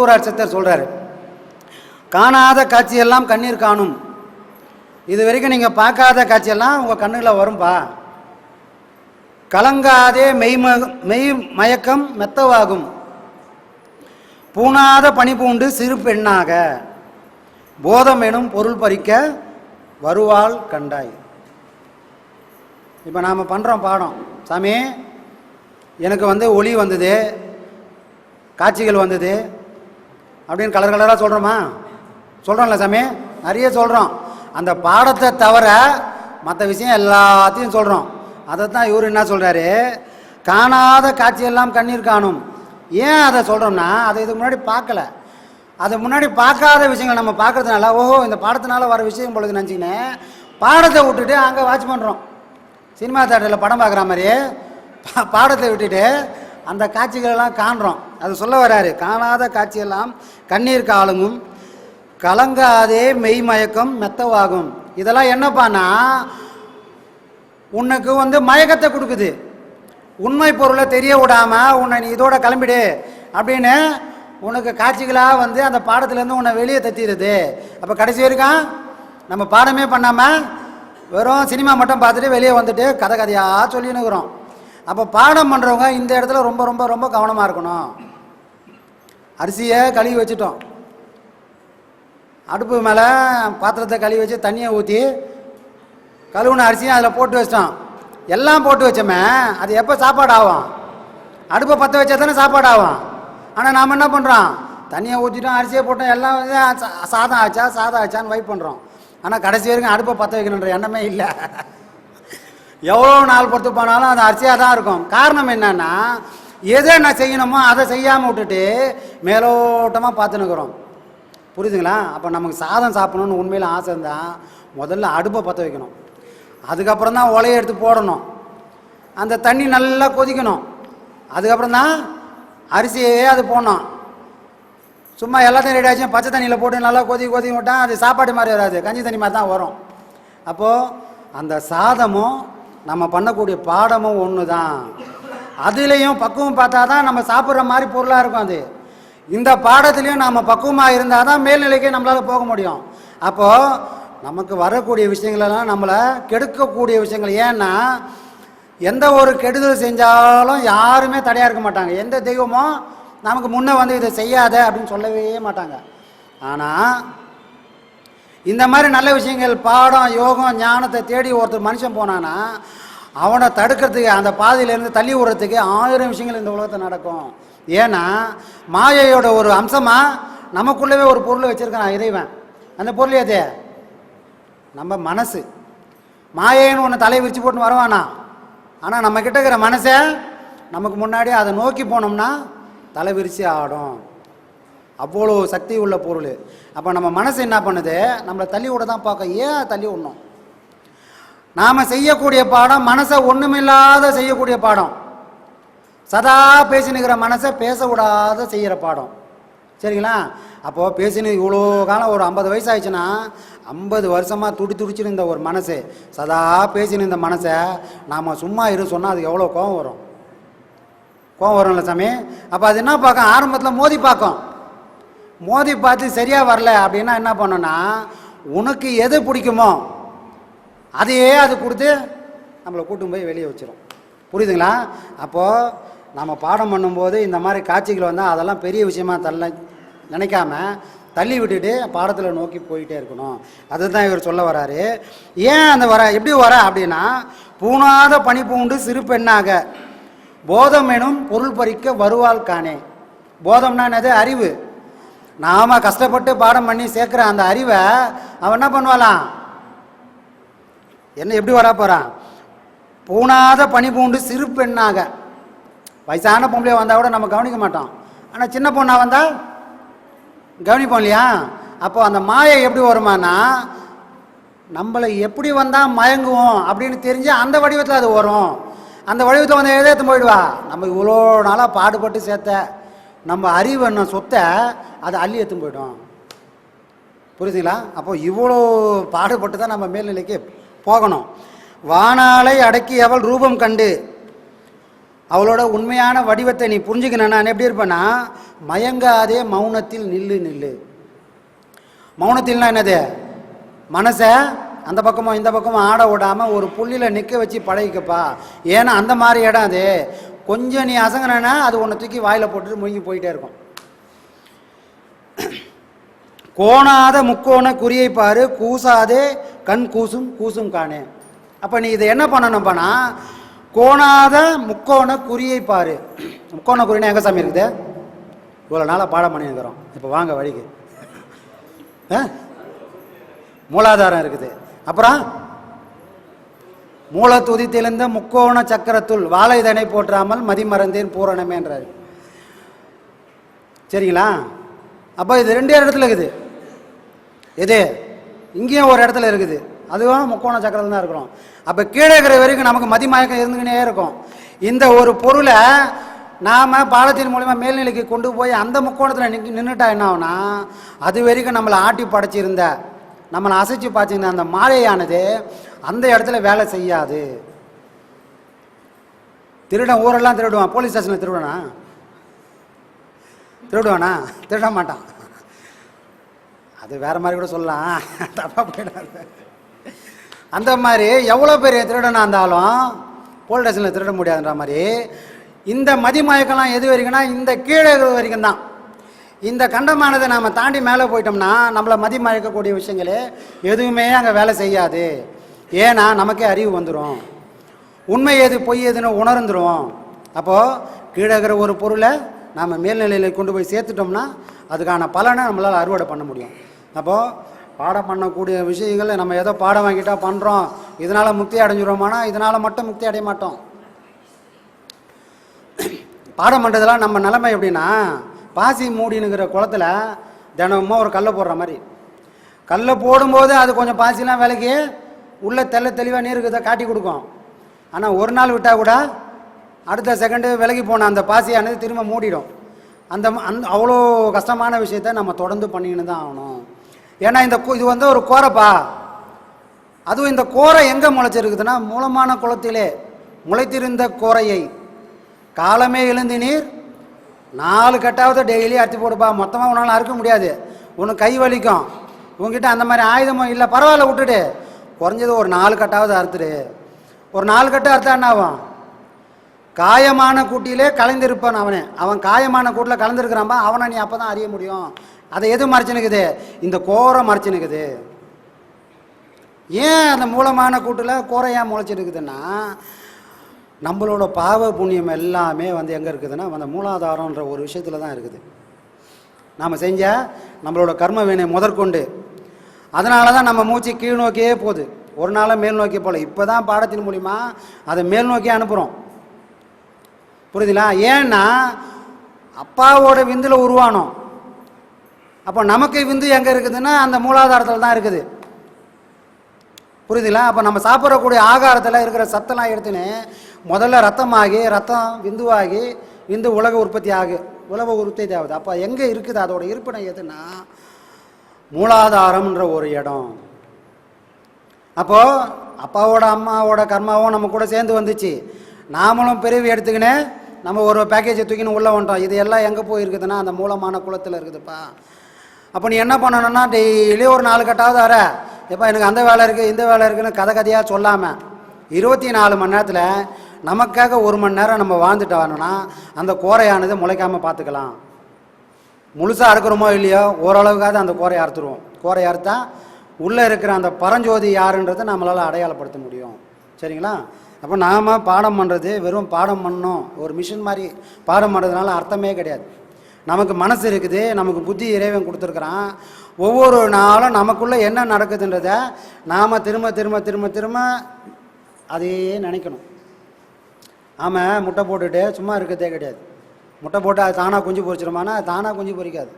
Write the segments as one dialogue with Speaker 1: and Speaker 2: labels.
Speaker 1: வள்ளுவரார் சித்தர் சொல்கிறாரு காணாத காட்சியெல்லாம் கண்ணீர் காணும். இது வரைக்கும் நீங்கள் பார்க்காத காட்சியெல்லாம் உங்கள் கண்ணுகளை வரும்பா. கலங்காதே மெய்ம மெய் மயக்கம் மெத்தவாகும். பூணாத பனி பூண்டு சிறு பெண்ணாக. போதம் எனும் பொருள் பறிக்க வருவாள் கண்டாய். இப்போ நாம் பண்ணுறோம் பாடம். சாமி எனக்கு வந்து ஒளி வந்தது காட்சிகள் வந்தது அப்படின்னு கலர் கலராக சொல்கிறோமா சொல்கிறோம்ல சாமி. நிறைய சொல்கிறோம் அந்த பாடத்தை தவிர மற்ற விஷயம் எல்லாத்தையும் சொல்கிறோம் அதை தான் இவர் என்ன சொல்கிறாரு காணாத காட்சியெல்லாம் கண்ணீர் காணும். ஏன் அதை சொல்கிறோம்னா அதை இதுக்கு முன்னாடி பார்க்கல. அது முன்னாடி பார்க்காத விஷயங்கள் நம்ம பார்க்கறதுனால ஓஹோ இந்த பாடத்தினால வர விஷயம் பொழுது நினச்சிக்கினேன் பாடத்தை விட்டுட்டு அங்கே வாட்ச் பண்ணுறோம் சினிமா தேட்டரில் படம் பார்க்குற மாதிரி பா- பாடத்தை விட்டுட்டு அந்த காட்சிகளெல்லாம் காண்றோம். அது சொல்ல வராரு காணாத காட்சியெல்லாம் கண்ணீர் காலங்கும் கலங்காதே மெய் மயக்கம் மெத்தவாகும். இதெல்லாம் என்னப்பான்னா உனக்கு வந்து மயக்கத்தை கொடுக்குது. உண்மை பொருளை தெரிய விடாமல் உன்னை நீ இதோட கிளம்பிடு அப்படின்னு உனக்கு காட்சிகளாக வந்து அந்த பாடத்துலேருந்து உன்னை வெளியே தத்திடுது அப்போ கடைசி வரைக்கும் நம்ம பாடமே பண்ணாமல் வெறும் சினிமா மட்டும் பார்த்துட்டு வெளியே வந்துட்டு கதை கதையாக சொல்லின்னு இருக்கிறோம் அப்போ பாடம் பண்ணுறவங்க இந்த இடத்துல ரொம்ப ரொம்ப ரொம்ப கவனமாக இருக்கணும். அரிசியை கழுவி வச்சுட்டோம். அடுப்பு மேலே பாத்திரத்தை கழுவி வச்சு தண்ணியை ஊற்றி கழுவுன அரிசியும் அதில் போட்டு வச்சிட்டோம். எல்லாம் போட்டு வச்சோமே அது எப்போ சாப்பாடு ஆகும் அடுப்பை பற்ற வச்சா தானே சாப்பாடு ஆகும் ஆனால் நாம் என்ன பண்ணுறோம் தண்ணியை ஊற்றிட்டோம் அரிசியை போட்டோம் எல்லாம் சா- சாதம் ஆச்சா சாதம் ஆச்சான்னு வைப் பண்ணுறோம் ஆனால் கடைசி வரைக்கும் அடுப்பை பற்ற வைக்கணுன்ற எண்ணமே இல்லை. எவ்வளோ நாள் பொறுத்து போனாலும் அது அரிசியாக தான் இருக்கும். காரணம் என்னன்னா எதை நான் செய்யணுமோ அதை செய்யாமல் விட்டுட்டு மேலோட்டமாக பார்த்துனுக்குறோம் புரியுதுங்களா? அப்போ நமக்கு சாதம் சாப்பிடணும்னு உண்மையில் ஆசை இருந்தால் முதல்ல அடுப்பை பற்ற வைக்கணும். அதுக்கப்புறம் தான் ஒலையை எடுத்து போடணும். அந்த தண்ணி நல்லா கொதிக்கணும். அதுக்கப்புறம் தான் அரிசியே அது போடணும். சும்மா எல்லாத்தையும் ரெடி ஆச்சும் பச்சை தண்ணியில் போட்டு நல்லா கொதி கொதி விட்டா அது சாப்பாடு மாதிரி வராது. கஞ்சி தண்ணி மாதிரி தான் வரும். அப்போது அந்த சாதமும் நம்ம பண்ணக்கூடிய பாடமும் ஒன்று தான் அதுலேயும் பக்குவம் பார்த்தா தான் நம்ம சாப்பிட்ற மாதிரி பொருளாக இருக்கும் அது. இந்த பாடத்துலேயும் நாம் பக்குவமாக இருந்தால் தான் மேல்நிலைக்கு நம்மளால் போக முடியும். அப்போது நமக்கு வரக்கூடிய விஷயங்களெல்லாம் நம்மளை கெடுக்கக்கூடிய விஷயங்கள். ஏன்னா எந்த ஒரு கெடுதல் செஞ்சாலும் யாருமே தடையாக இருக்க மாட்டாங்க. எந்த தெய்வமும் நமக்கு முன்னே வந்து இதை செய்யாத அப்படின்னு சொல்லவே மாட்டாங்க. ஆனால் இந்த மாதிரி நல்ல விஷயங்கள் பாடம் யோகம் ஞானத்தை தேடி ஒருத்தர் மனுஷன் போனானா அவனை தடுக்கிறதுக்கு அந்த பாதையிலேருந்து தள்ளி விடுறதுக்கு ஆயிரம் விஷயங்கள் இந்த உலகத்தில் நடக்கும். ஏன்னா மாயையோட ஒரு அம்சமாக நமக்குள்ளவே ஒரு பொருளை வச்சுருக்கான் இறைவன். அந்த பொருள் எது? நம்ம மனசு. மாயைன்னு ஒன்று தலை விரிச்சு போட்டு வருவானா? ஆனால் நம்ம இருக்கிற மனசை நமக்கு முன்னாடி அதை நோக்கி போனோம்னா தலை விரிச்சு ஆடும். அவ்வளோ சக்தி உள்ள பொருள். அப்போ நம்ம மனசு என்ன பண்ணுது? நம்மளை தள்ளி விட தான் பார்க்க ஏன் தள்ளி விடணும்? நாம் செய்யக்கூடிய பாடம் மனசை ஒன்றுமில்லாத செய்யக்கூடிய பாடம். சதா பேசினுக்கிற மனசை பேச விடாத செய்கிற பாடம். சரிங்களா? அப்போது பேசினு இவ்வளோ காலம் ஒரு ஐம்பது வயசு ஆயிடுச்சுன்னா ஐம்பது வருஷமாக துடி துடிச்சுன்னு இருந்த ஒரு மனசு சதா பேசினு இந்த மனசை நாம் சும்மா இரு சொன்னால் அது எவ்வளோ கோவம் வரும். கோவம் வரும்ல சாமி? அப்போ அது என்ன பார்க்கும்? ஆரம்பத்தில் மோதி பார்க்கும். மோதி பார்த்து சரியாக வரல அப்படின்னா என்ன பண்ணோன்னா உனக்கு எது பிடிக்குமோ அதையே அது கொடுத்து நம்மளை கூட்டும் போய் வெளியே வச்சிடும் புரியுதுங்களா? அப்போது நம்ம பாடம் பண்ணும்போது இந்த மாதிரி காட்சிகள் வந்தால் அதெல்லாம் பெரிய விஷயமா தள்ள நினைக்காம தள்ளி விட்டுட்டு பாடத்தில் நோக்கி போயிட்டே இருக்கணும். அதுதான் இவர் சொல்ல வராரு. ஏன் அந்த வர எப்படி வர அப்படின்னா பூணாத பனி பூண்டு சிறு பெண்ணாக போதம் எனும் பொருள் பறிக்க வருவாள் காணே. போதம்னா என்னது? அறிவு. நாம கஷ்டப்பட்டு பாடம் பண்ணி சேர்க்குற அந்த அறிவை அவன் என்ன பண்ணுவாளாம்? என்ன எப்படி வரா போகிறான் பூணாத பனி பூண்டு சிறு பெண்ணாக. வயசான பொம்பளை வந்தால் கூட நம்ம கவனிக்க மாட்டோம். ஆனால் சின்ன பொண்ணா வந்தால் கவனிப்போம் இல்லையா? அப்போ அந்த மாயை எப்படி வருமானா நம்மளை எப்படி வந்தால் மயங்குவோம் அப்படின்னு தெரிஞ்சு அந்த வடிவத்தில் அது வரும். அந்த வடிவத்தில் வந்து எதேத்து போயிடுவா. நம்ம இவ்வளோ நாளாக பாடுபட்டு சேர்த்த நம்ம அறிவு சொத்தை அதை அள்ளி எடுத்துன்னு போயிடும். புரியுதுங்களா அப்போ இவ்வளோ பாடுபட்டு தான் நம்ம மேல்நிலைக்கு போகணும். வானாலை அடக்கி அவள் ரூபம் கண்டு அவளோட உண்மையான வடிவத்தை நீ புரிஞ்சுக்கணும். நான் எப்படி இருப்பேன்னா மயங்காதே மௌனத்தில் நில்லு நில்லு. மௌனத்தில்னா என்னது? மனசை அந்த பக்கமும் இந்த பக்கமும் ஆட விடாமல் ஒரு புள்ளியில் நிற்க வச்சு பழகிக்கப்பா. ஏன்னா அந்த மாதிரி இடம் அது. கொஞ்சம் நீ அசங்கினா அது ஒன்று தூக்கி வாயில் போட்டுட்டு முழுங்கி போயிட்டே இருக்கும். கோணாத முக்கோண குறியை பாரு கூசாதே கண் கூசும் கூசும் காணே. அப்போ நீ இதை என்ன பண்ணணும்ப்பானா கோணாத முக்கோண குறியை பாரு. முக்கோண குறினா எங்கே சாமி இருக்குது? இவ்வளோ நாளாக பாடம் பண்ணியிருக்கிறோம். இப்போ வாங்க வழிக்கு. ஆ? மூலாதாரம் இருக்குது. அப்புறம்? மூல துதித்திலிருந்த முக்கோண சக்கரத்துள் வாழைதனை போற்றாமல் மதிமறந்தேன் பூரணமேன்றார் சரிங்களா? அப்போ இது ரெண்டே இடத்துல இருக்குது. எது? இங்கேயும் ஒரு இடத்துல இருக்குது. அதுவும் முக்கோண சக்கரத்தில் தான் இருக்கிறோம். அப்போ கீழே இருக்கிற வரைக்கும் நமக்கு மதிமயக்கம் இருந்துக்கினே இருக்கும். இந்த ஒரு பொருளை நாம் பாலத்தின் மூலிமா மேல்நிலைக்கு கொண்டு போய் அந்த முக்கோணத்தில் நின்று நின்றுட்டா என்ன ஆகுனா அது வரைக்கும் நம்மளை ஆட்டி படைச்சிருந்த நம்மளை அசைச்சு பார்த்திங்கன்னா அந்த மாயையானது அந்த இடத்துல வேலை செய்யாது. திருடன் ஊரெல்லாம் திருடுவான் போலீஸ் ஸ்டேஷனில் திருடுவானா? திருடுவானா? திருட மாட்டான். அது வேற மாதிரி கூட சொல்லலாம். தப்பா போயிடாது. அந்த மாதிரி எவ்வளோ பெரிய திருடனாக இருந்தாலும் போலீஸ் ஸ்டேஷனில் திருட முடியாதுன்ற மாதிரி இந்த மதிமயக்கெல்லாம் எது வரைக்கும்னா இந்த கீழே வரைக்கும் தான் இந்த கண்டமானதை நாம் தாண்டி மேலே போயிட்டோம்னா நம்மளை மதிமயக்கக்கூடிய விஷயங்களே எதுவுமே அங்கே வேலை செய்யாது. ஏன்னா நமக்கே அறிவு வந்துடும் உண்மை எது பொய் எதுன்னு உணர்ந்துடும் அப்போது கீழே இருக்கிற ஒரு பொருளை நாம் மேல்நிலையில் கொண்டு போய் சேர்த்துட்டோம்னா அதுக்கான பலனை நம்மளால் அறுவடை பண்ண முடியும். அப்போது பாடம் பண்ணக்கூடிய விஷயங்களை நம்ம ஏதோ பாடம் வாங்கிட்டா பண்ணுறோம் இதனால் முக்தி அடைஞ்சிடுவோமானா இதனால் மட்டும் முக்தி அடைய மாட்டோம். பாடம் பண்ணுறதெல்லாம் நம்ம நிலைமை எப்படின்னா பாசி மூடினுங்கிற குளத்துல தினமும் ஒரு கல்லை போடுற மாதிரி. கல்லை போடும்போது அது கொஞ்சம் பாசிலாம் விலகி உள்ளே தெள்ள தெளிவாக நீர் இருக்கிறத காட்டி கொடுக்கும். ஆனால் ஒரு நாள் விட்டால் கூட அடுத்த செகண்டு விலகி போன அந்த பாசியானது திரும்ப மூடிடும். அந்த அந் அவ்வளோ கஷ்டமான விஷயத்த நம்ம தொடர்ந்து பண்ணிக்கின்னு தான் ஆகணும். ஏன்னா இந்த இது வந்து ஒரு கோரைப்பா. அதுவும் இந்த கோரை எங்கே முளைச்சிருக்குதுன்னா மூலமான குளத்திலே முளைத்திருந்த கோரையை காலமே எழுந்து நீர் நாலு கட்டாவது டெய்லி அறுத்து போடுப்பா. மொத்தமாக உன்னால் அறுக்க முடியாது. உனக்கு கை வலிக்கும். உன்கிட்ட அந்த மாதிரி ஆயுதமும் இல்லை. பரவாயில்ல விட்டுடு. குறைஞ்சது ஒரு நாலு கட்டாவது அறுத்துடு. ஒரு நாலு கட்டு அறுத்தா என்ன ஆகும்? காயமான கூட்டியிலே கலந்திருப்பான் அவனே. அவன் காயமான கூட்டில் கலந்துருக்கிறான்பா. அவனை நீ அப்போ தான் அறிய முடியும். அதை எது மறைச்சுனுக்குது? இந்த கோரை மறைச்சுனுக்குது. ஏன் அந்த மூலமான கூட்டில் கோரை ஏன் முளைச்சிருக்குதுன்னா நம்மளோட பாவ புண்ணியம் எல்லாமே வந்து எங்கே இருக்குதுன்னா அந்த மூலாதாரம்ன்ற ஒரு விஷயத்தில் தான் இருக்குது. நாம் செஞ்ச நம்மளோட கர்ம வினை முதற்கொண்டு. அதனால தான் நம்ம மூச்சு கீழ் நோக்கியே போகுது. ஒரு நாளாக மேல் நோக்கி போகல இப்போ தான் பாடத்தின் மூலிமா அதை மேல் நோக்கி அனுப்புகிறோம் புரியுதுங்களா? ஏன்னா அப்பாவோட விந்தில் உருவானோம். அப்போ நமக்கு விந்து எங்கே இருக்குதுன்னா அந்த மூலாதாரத்தில் தான் இருக்குது. புரியுதுங்களா? அப்போ நம்ம சாப்பிடக்கூடிய ஆகாரத்தில் இருக்கிற சத்தெல்லாம் எடுத்துன்னு முதல்ல ரத்தமாகி ரத்தம் விந்துவாகி விந்து உலக உற்பத்தி ஆகு உலக உற்பத்தி ஆகுது அப்போ எங்கே இருக்குது? அதோட இருப்பிடம் எதுன்னா மூலாதாரம்ன்ற ஒரு இடம். அப்போது அப்பாவோட அம்மாவோட கர்மாவும் நம்ம கூட சேர்ந்து வந்துச்சு. நாமளும் பிரிவு எடுத்துக்கினே நம்ம ஒரு பேக்கேஜை தூக்கின்னு உள்ளே வந்துட்டோம். இது எல்லாம் எங்கே போயிருக்குதுன்னா அந்த மூலமான குளத்தில் இருக்குதுப்பா. அப்போ நீ என்ன பண்ணணும்னா டெய்லி ஒரு நாலு கட்டாவது வர. எப்போ எனக்கு அந்த வேலை இருக்குது இந்த வேலை இருக்குதுன்னு கதை கதையாக சொல்லாமல் இருபத்தி நாலு மணி நேரத்தில் நமக்காக ஒரு மணி நேரம் நம்ம வாழ்ந்துட்டு வரணும்னா அந்த கோரையானது முளைக்காமல் பார்த்துக்கலாம். முழுசாக அறுக்கிறோமோ இல்லையோ ஓரளவுக்காவது அந்த கோரையை அறுத்துருவோம். கோரையை அறுத்தா உள்ளே இருக்கிற அந்த பரஞ்சோதி யாருன்றதை நம்மளால் அடையாளப்படுத்த முடியும். சரிங்களா? அப்போ நாம் பாடம் பண்ணுறது வெறும் பாடம் பண்ணோம் ஒரு மிஷின் மாதிரி பாடம் பண்ணுறதுனால அர்த்தமே கிடையாது. நமக்கு மனசு இருக்குது நமக்கு புத்தி இறைவன் கொடுத்துருக்குறான். ஒவ்வொரு நாளும் நமக்குள்ளே என்ன நடக்குதுன்றத நாம் திரும்ப திரும்ப திரும்ப திரும்ப அதையே நினைக்கணும். ஆமாம் முட்டை போட்டுட்டு சும்மா இருக்கிறதே கிடையாது. முட்டை போட்டு அது தானாக குஞ்சு பொரிச்சிருமானா? அது தானாக குஞ்சு பொரிக்காது.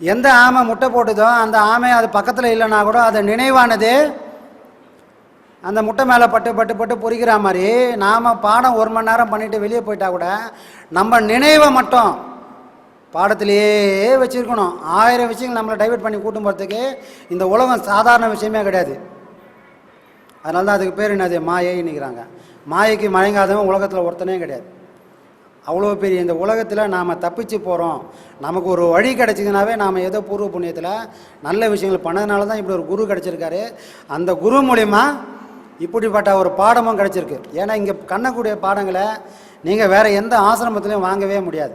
Speaker 1: எந்த ஆமை முட்டை போட்டுதோ அந்த ஆமை அது பக்கத்தில் இல்லைன்னா கூட அது நினைவானது அந்த முட்டை மேலே பட்டு பட்டு பட்டு பொறிக்கிற மாதிரி நாம் பாடம் ஒரு மணி நேரம் பண்ணிவிட்டு வெளியே போயிட்டா கூட நம்ம நினைவை மட்டும் பாடத்திலேயே வச்சுருக்கணும். ஆயிரம் விஷயங்கள் நம்மளை டைவெர்ட் பண்ணி கூட்டும் போகிறதுக்கு இந்த உலகம் சாதாரண விஷயமே கிடையாது. அதனால தான் அதுக்கு பேர் என்னது? மாயைன்னுக்கிறாங்க மாயைக்கு மயங்காதவன் உலகத்தில் ஒருத்தனே கிடையாது. அவ்வளோ பெரிய இந்த உலகத்தில் நாம் தப்பிச்சு போகிறோம் நமக்கு ஒரு வழி கிடச்சிதுனாவே நாம் ஏதோ பூர்வ புண்ணியத்தில் நல்ல விஷயங்கள் பண்ணதுனால தான் இப்படி ஒரு குரு கிடச்சிருக்காரு. அந்த குரு மூலிமா இப்படிப்பட்ட ஒரு பாடமும் கிடச்சிருக்கு. ஏன்னா இங்கே கண்ணக்கூடிய பாடங்களை நீங்கள் வேறு எந்த ஆசிரமத்திலையும் வாங்கவே முடியாது.